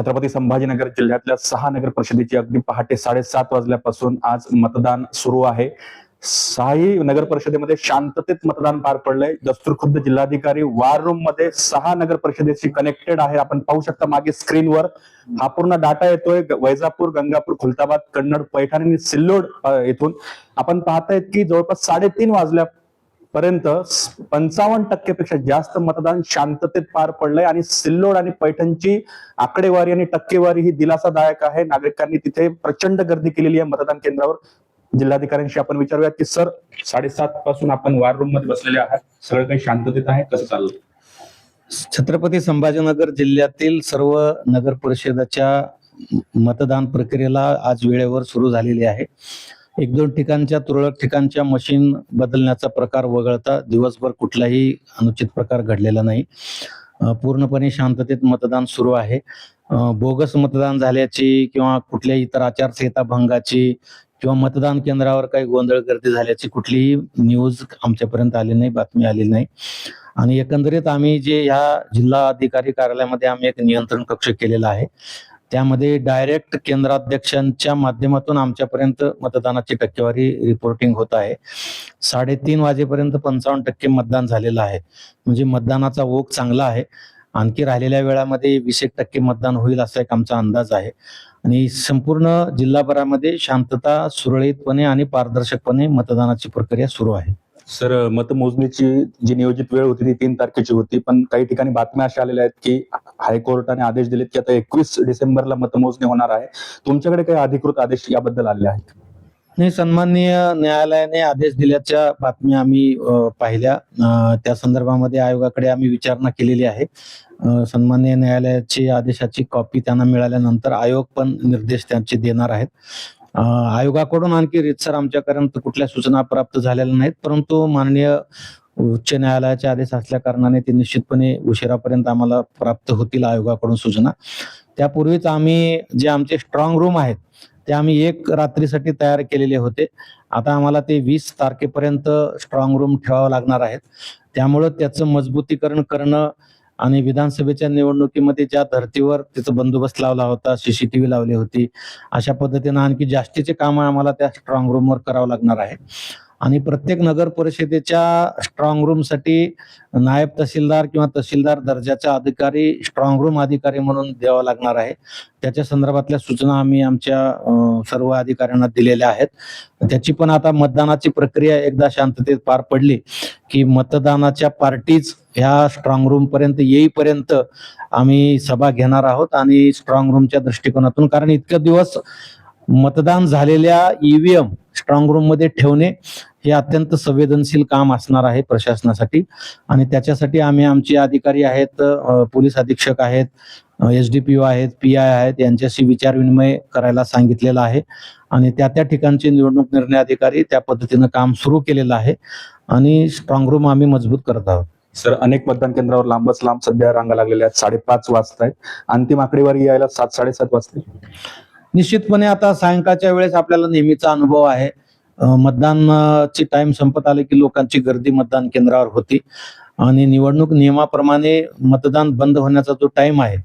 छत्रपती संभाजीनगर जिल्ह्यातल्या सहा नगर परिषदेची अगदी पहाटे साडेसात वाजल्यापासून आज मतदान सुरू आहे. सहाही नगर परिषदेमध्ये शांततेत मतदान पार पडलंय. दस्तूरखुद्द जिल्हाधिकारी वार रूममध्ये सहा नगर परिषदेशी कनेक्टेड आहे. आपण पाहू शकता मागे स्क्रीनवर हा पूर्ण डाटा येतोय. वैजापूर गंगापूर खुलताबाद कन्नड पैठण आणि सिल्लोड येथून. आपण पाहतायत की जवळपास साडेतीन वाजल्या पर्यंत पंचावन्न टक्केपेक्षा जास्त मतदान शांततेत पार पडलंय आणि सिल्लोड आणि पैठणची आकडेवारी आणि टक्केवारी ही दिलासादायक आहे. नागरिकांनी तिथे प्रचंड गर्दी केलेली आहे मतदान केंद्रावर. जिल्हाधिकाऱ्यांशी आपण विचारूया की सर साडेसात पासून आपण वार रूममध्ये बसलेले आहात. सगळं काही शांततेत आहे? कसं चाललं छत्रपती संभाजीनगर जिल्ह्यातील सर्व नगर परिषदेच्या मतदान प्रक्रियेला आज वेळेवर सुरू झालेली आहे. एक दोन ठिकाणच्या तुरळक ठिकाणच्या मशीन बदलण्याचा प्रकार वगळता दिवसभर कुठलाही अनुचित प्रकार घडलेला नाही. पूर्णपणे शांततेत मतदान सुरू आहे. बोगस मतदान झाल्याची किंवा कुठल्याही इतर आचारसंहिता भंगाची किंवा मतदान केंद्रावर काही गोंधळ गर्दी झाल्याची कुठलीही न्यूज आमच्यापर्यंत आली नाही बातमी आली नाही. आणि एकंदरीत आम्ही जे ह्या जिल्हा अधिकारी कार्यालयामध्ये आम्ही एक नियंत्रण कक्ष केलेला आहे. त्यामध्ये डायरेक्ट केंद्राध्यक्षांच्या माध्यमातून आमच्यापर्यंत मतदानाची टक्केवारी रिपोर्टिंग होत आहे. साडेतीन वाजेपर्यंत पंचावन्न टक्के मतदान झालेलं आहे. म्हणजे मतदानाचा ओघ चांगला आहे. आणखी राहिलेल्या वेळामध्ये वीस एक टक्के मतदान होईल असा एक आमचा अंदाज आहे. आणि संपूर्ण जिल्हाभरामध्ये शांतता सुरळीतपणे आणि पारदर्शकपणे मतदानाची प्रक्रिया सुरू आहे. सर मतमोजणीची जी नियोजित वेळ होती ती तीन तारखेची होती पण काही ठिकाणी बातम्या अशा आलेल्या आहेत की हायकोर्टाने आदेश दिलेत की आता एकवीस डिसेंबरला मतमोजणी होणार आहे. तुमच्याकडे काही अधिकृत आदेश याबद्दल आले आहेत नाही सन्माननीय न्यायालयाने आदेश दिल्याच्या बातम्या आम्ही पाहिल्या. त्या संदर्भामध्ये आयोगाकडे आम्ही विचारणा केलेली आहे. सन्माननीय न्यायालयाची आदेशाची कॉपी त्यांना मिळाल्यानंतर आयोग पण निर्देश त्यांचे देणार आहेत. आयोगाकडून आणखी रितसर आमच्यापर्यंत कुठल्या सूचना प्राप्त झालेल्या नाहीत परंतु माननीय उच्च न्यायालयाचे आदेश असल्या कारणाने ते निश्चितपणे उशिरापर्यंत आम्हाला प्राप्त होतील आयोगाकडून सूचना. त्यापूर्वीच आम्ही जे आमचे स्ट्रॉंग रूम आहेत ते आम्ही एक रात्रीसाठी तयार केलेले होते. आता आम्हाला ते वीस तारखेपर्यंत स्ट्रॉंग रूम ठेवावं लागणार आहेत. त्यामुळं त्याचं मजबूतीकरण करणं आणि विधानसभेच्या निवडणुकीमध्ये ज्या धर्तीवर तिचा बंदोबस्त लावला होता सीसीटीव्ही लावली होती अशा पद्धतीनं आणखी जास्तीचे काम आम्हाला त्या स्ट्रॉंग रूमवर करावं लागणार आहे. आणि प्रत्येक नगर परिषदेच्या स्ट्रॉंग रूमसाठी नायब तहसीलदार किंवा तहसीलदार दर्जाचा अधिकारी स्ट्रॉंग रूम अधिकारी म्हणून द्यावा लागणार आहे. त्याच्या संदर्भातल्या सूचना आम्ही आमच्या सर्व अधिकाऱ्यांना दिलेल्या आहेत. त्याची पण आता मतदानाची प्रक्रिया एकदा शांततेत पार पडली की मतदानाच्या पार्टीज ह्या स्ट्रॉंग रूम पर्यंत येईपर्यंत आम्ही सभा घेणार आहोत आणि स्ट्रॉंग रूमच्या दृष्टिकोनातून कारण इतके दिवस मतदान झालेल्या ईव्हीएम स्ट्रॉंग रूममध्ये ठेवणे हे अत्यंत संवेदनशील काम असणार आहे प्रशासनासाठी. आणि त्याच्यासाठी आम्ही आमचे अधिकारी आहेत पोलीस अधीक्षक आहेत एस डी पी ओ आहेत पी आय आहेत यांच्याशी विचार विनिमय करायला सांगितलेला आहे. आणि त्या त्या ठिकाणचे निवडणूक निर्णय अधिकारी त्या पद्धतीनं काम सुरू केलेलं आहे. आणि स्ट्रॉंग रूम आम्ही मजबूत करत आहोत. सर अनेक मतदान केंद्रावर लांबच लांब सध्या रांगा लागलेल्या आहेत. साडेपाच वाजता आहेत अंतिम आकडेवारी यायला सात साडेसात वाजते निश्चितपणे आता सायंकाळच्या वेळेस आपल्याला नेहमीचा अनुभव आहे. मतदानची मतदानाची टाइम संपत आले की लोकांची गर्दी मतदान केंद्रावर होती. आणि निवडणूक नियमाप्रमाणे मतदान बंद होण्याचा जो टाइम आहे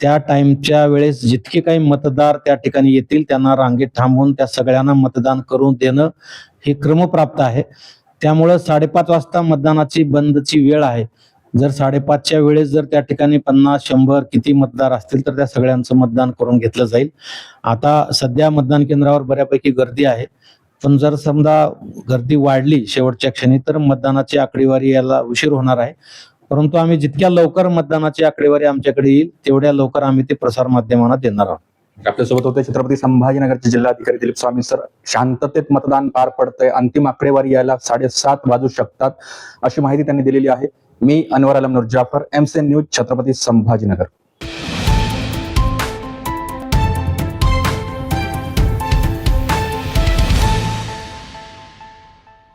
त्या टाइमच्या वेळेस जितके काही मतदार त्या ठिकाणी येतील त्यांना रांगेत थांबवून त्या सगळ्यांना मतदान करून देणं हे क्रमप्राप्त आहे. त्यामुळं साडेपाच वाजता मतदानाची बंदची वेळ आहे. जर साडेपाचच्या वेळेस जर त्या ठिकाणी पन्नास शंभर किती मतदार असतील तर त्या सगळ्यांचं मतदान करून घेतलं जाईल. आता सध्या मतदान केंद्रावर बऱ्यापैकी गर्दी आहे. पण जर समजा गर्दी वाढली शेवटच्या क्षणी तर मतदानाची आकडेवारी यायला उशीर होणार आहे. परंतु आम्ही जितक्या लवकर मतदानाची आकडेवारी आमच्याकडे येईल तेवढ्या लवकर आम्ही ते प्रसार माध्यमांना देणार आहोत. आपल्यासोबत होते छत्रपती संभाजीनगरचे जिल्हाधिकारी दिलीप स्वामी सर. शांततेत मतदान पार पडतंय. अंतिम आकडेवारी यायला साडेसात वाजू शकतात अशी माहिती त्यांनी दिलेली आहे. मी अनवर आलम नूर जाफर एमसेन न्यूज छत्रपती संभाजीनगर.